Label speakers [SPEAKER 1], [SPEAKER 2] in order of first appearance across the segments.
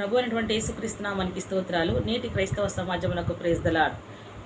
[SPEAKER 1] ప్రభు అయినటువంటి యేసుక్రీస్తునామానికి స్తోత్రాలు. నేటి క్రైస్తవ సమాజమునకు ప్రేజ్దలాడ్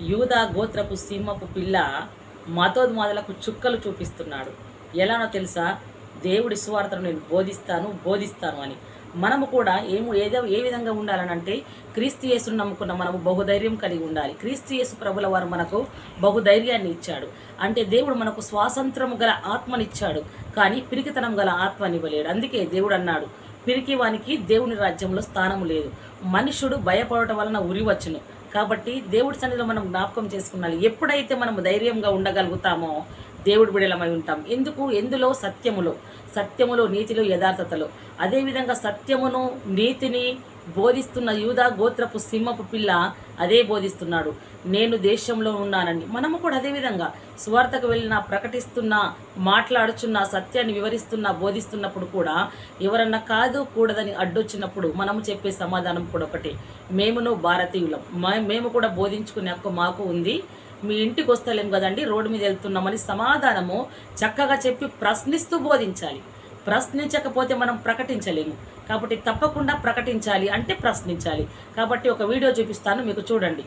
[SPEAKER 1] యూదా గోత్రపు సింహపు పిల్ల మతోన్మాదులకు చుక్కలు చూపిస్తున్నాడు. ఎలానో తెలుసా? దేవుడి సువార్తను నేను బోధిస్తాను బోధిస్తాను అని. మనము కూడా ఏము ఏదో ఏ విధంగా ఉండాలనంటే క్రీస్తు యేసును నమ్ముకున్న మనము బహుధైర్యం కలిగి ఉండాలి. క్రీస్తు యేసు ప్రభుల వారు మనకు బహుధైర్యాన్ని ఇచ్చాడు. అంటే దేవుడు మనకు స్వాతంత్రము గల ఆత్మనిచ్చాడు. కానీ పిరికితనం గల ఆత్మనివ్వలేడు. అందుకే దేవుడు అన్నాడు పిరికి వానికి దేవుని రాజ్యంలో స్థానము లేదు. మనుషుడు భయపడటం వలన ఉరి వచ్చును కాబట్టి దేవుడి సన్నిధిలో మనం జ్ఞాపకం చేసుకున్నాలి. ఎప్పుడైతే మనం ధైర్యంగా ఉండగలుగుతామో దేవుడి బిడలమై ఉంటాం. ఎందుకు? ఎందులో సత్యములో. సత్యములో నీతిలో యథార్థతలో. అదేవిధంగా సత్యమును నీతిని బోధిస్తున్న యూదా గోత్రపు సింహపు పిల్ల అదే బోధిస్తున్నాడు. నేను దేశంలో ఉన్నానని. మనము కూడా అదేవిధంగా స్వార్థకు వెళ్ళిన ప్రకటిస్తున్న మాట్లాడుచున్న సత్యాన్ని వివరిస్తున్న బోధిస్తున్నప్పుడు కూడా ఎవరన్నా కాదు కూడదని అడ్డొచ్చినప్పుడు మనము చెప్పే సమాధానం కూడా ఒకటే. మేమును భారతీయులం. మే- మేము కూడా బోధించుకునే హక్కు మాకు ఉంది. మీ ఇంటికి వస్తలేం కదండి రోడ్డు మీద వెళ్తున్నామని సమాధానము చక్కగా చెప్పి ప్రశ్నిస్తూ బోధించాలి. ప్రశ్నించకపోతే మనం ప్రకటించలేము. కాబట్టి తప్పకుండా ప్రకటించాలి అంటే ప్రశ్నించాలి. కాబట్టి ఒక వీడియో చూపిస్తాను మీకు చూడండి.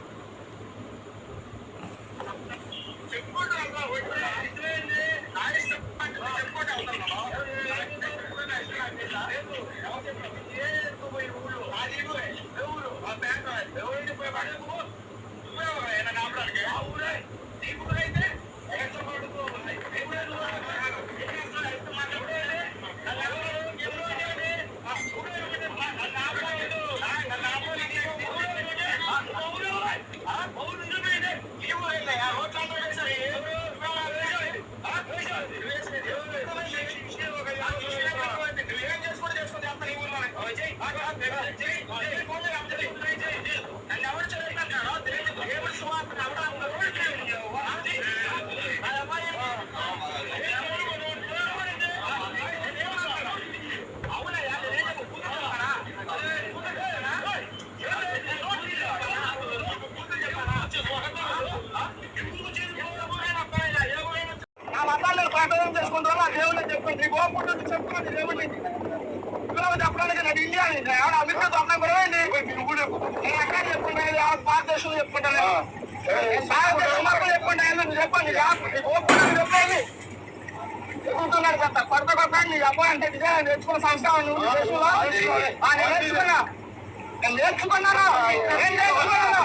[SPEAKER 2] నా మతాన్ని ప్రార్థన చేసుకుంటారు నా దేవుని చెప్పుకుంటే నీ గోపుడు చెప్పుకోండి దేవుని పిల్లలు చెప్పడానికి నాకు ఇండియా ఆవిడ అమెరికా దొంగ గురవండి నేను ఎక్కడ చెప్పుకుంటాను ఆవిడ భారతదేశంలో చెప్పుకుంటాను చెప్పండి చెప్పండి చెప్పుకుంటున్నాడు కొత్త కొత్త కొత్త నీ అబ్బాయి నేర్చుకున్న సంస్కారం నువ్వు దేశంలో నేర్చుకున్నా నేను నేర్చుకున్నాను నేను నేర్చుకున్నాను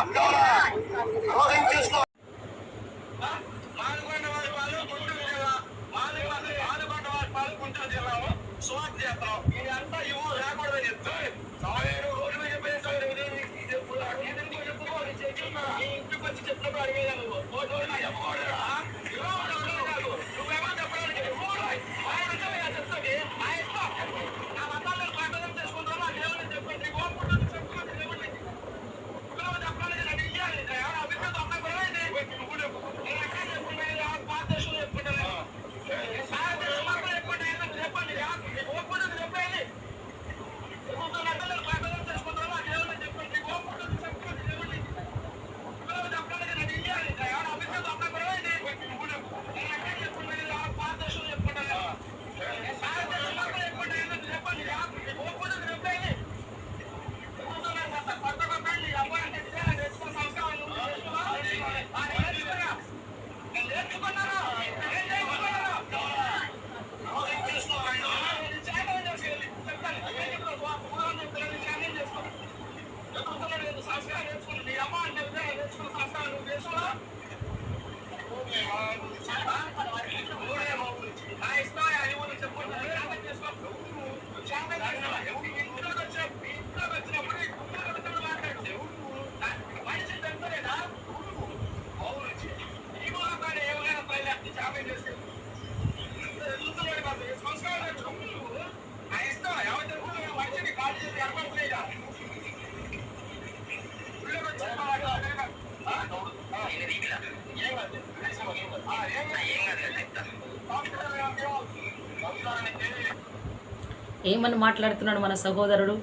[SPEAKER 2] ఏమని మాట్లాడుతున్నాడు మన సహోదరుడు?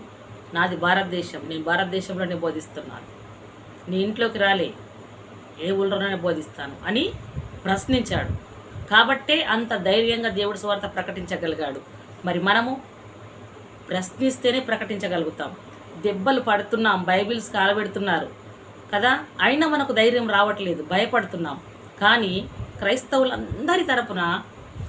[SPEAKER 2] నాది భారతదేశం నేను భారతదేశంలోనే బోధిస్తున్నాను. నీ ఇంట్లోకి రాలే ఏ ఊళ్ళోనే బోధిస్తాను అని ప్రశ్నించాడు. కాబట్టే అంత ధైర్యంగా దేవుడి స్వార్థ ప్రకటించగలిగాడు. మరి మనము ప్రశ్నిస్తేనే ప్రకటించగలుగుతాం.
[SPEAKER 1] దెబ్బలు పడుతున్నాం బైబిల్స్ కాలబెడుతున్నారు కదా? అయినా మనకు ధైర్యం రావట్లేదు భయపడుతున్నాం. కానీ క్రైస్తవులందరి తరపున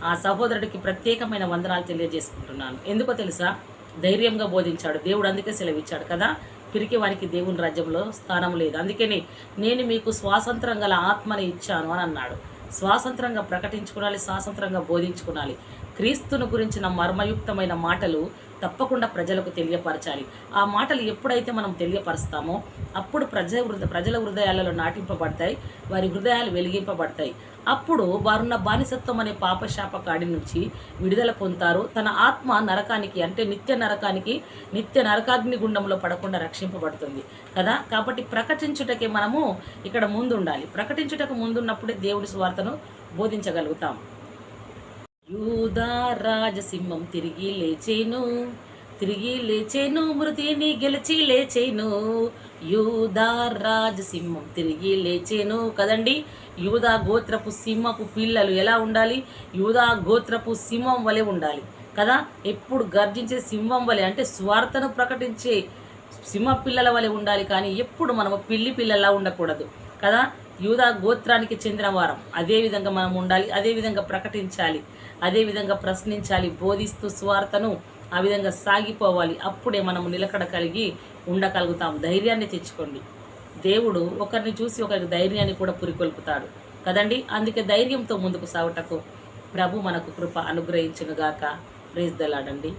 [SPEAKER 1] ఆ సహోదరుడికి ప్రత్యేకమైన వందనాలు తెలియజేసుకుంటున్నాను. ఎందుకో తెలుసా? ధైర్యంగా బోధించాడు. దేవుడు అందుకే సెలవిచ్చాడు కదా? పిరికి వానికి దేవుని రాజ్యంలో స్థానం లేదు. అందుకని నేను మీకు స్వాతంత్రం గల ఆత్మని ఇచ్చాను అని అన్నాడు. స్వాతంత్రంగా ప్రకటించుకోవాలి స్వాతంత్రంగా బోధించుకోవాలి క్రీస్తును గురించిన మర్మయుక్తమైన మాటలు తప్పకుండా ప్రజలకు తెలియపరచాలి. ఆ మాటలు ఎప్పుడైతే మనం తెలియపరుస్తామో అప్పుడు ప్రజ హృద ప్రజల హృదయాలలో నాటింపబడతాయి వారి హృదయాలు వెలిగింపబడతాయి. అప్పుడు వారున్న బానిసత్వం అనే పాపశాప కాడి నుంచి విడుదల పొందుతారు. తన ఆత్మ నరకానికి అంటే నిత్య నరకానికి నిత్య నరకాగ్ని గుండంలో పడకుండా రక్షింపబడుతుంది. కదా? కాబట్టి ప్రకటించుటకే మనము ఇక్కడ ముందుండాలి. ప్రకటించుటకు ముందున్నప్పుడే దేవుడి స్వార్థను బోధించగలుగుతాం. యూదా రాజసింహం తిరిగి లేచేను తిరిగి లేచేను మృతిని గెలిచి లేచేను. యూదా రాజసింహం తిరిగి లేచేను కదండి. యూదా గోత్రపు సింహపు పిల్లలు ఎలా ఉండాలి? యూదా గోత్రపు సింహం వలె ఉండాలి కదా. ఎప్పుడు గర్జించే సింహం వలె అంటే స్వార్థను ప్రకటించే సింహ పిల్లల వలె ఉండాలి కానీ ఎప్పుడు మనము పిల్లి పిల్లలా ఉండకూడదు కదా. యూదా గోత్రానికి చెందిన వారం. అదే విధంగా మనం ఉండాలి అదే విధంగా ప్రకటించాలి అదే విధంగా ప్రశ్నించాలి బోధిస్తూ స్వార్థను ఆ విధంగా సాగిపోవాలి. అప్పుడే మనము నిలకడ కలిగి ఉండగలుగుతాం. ధైర్యాన్ని తెచ్చుకోండి. దేవుడు ఒకరిని చూసి ఒకరికి ధైర్యాన్ని కూడా పురికొల్పుతాడు. కదండి? అందుకే ధైర్యంతో ముందుకు సాగుటకు ప్రభు మనకు కృప అనుగ్రహించునుగాక ప్రేజ్ దలాడండి